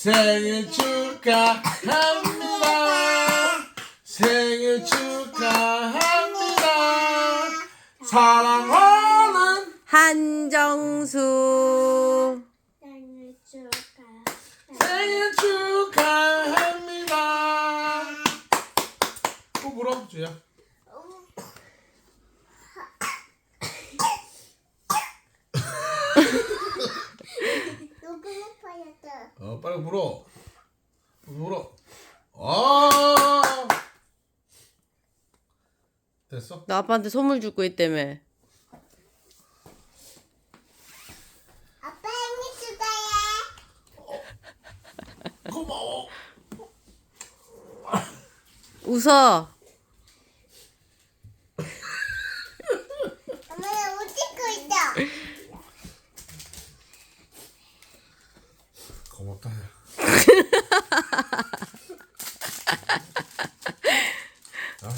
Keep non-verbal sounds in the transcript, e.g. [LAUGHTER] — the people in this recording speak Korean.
생일 축하합니다. 생일 축하합니다. 사랑하는 한정수. 생일 축하. 생일 축하합니다. 또 물어 주야. 먹어야돼? 어 빨리 물어. 물어. 아 됐어? 너 아빠한테 선물 주고 있다며. 아빠 생일 축하해. 고마워. 웃어. 엄마 나옷 찍고 있어. 고맙다. [LAUGHS] 아,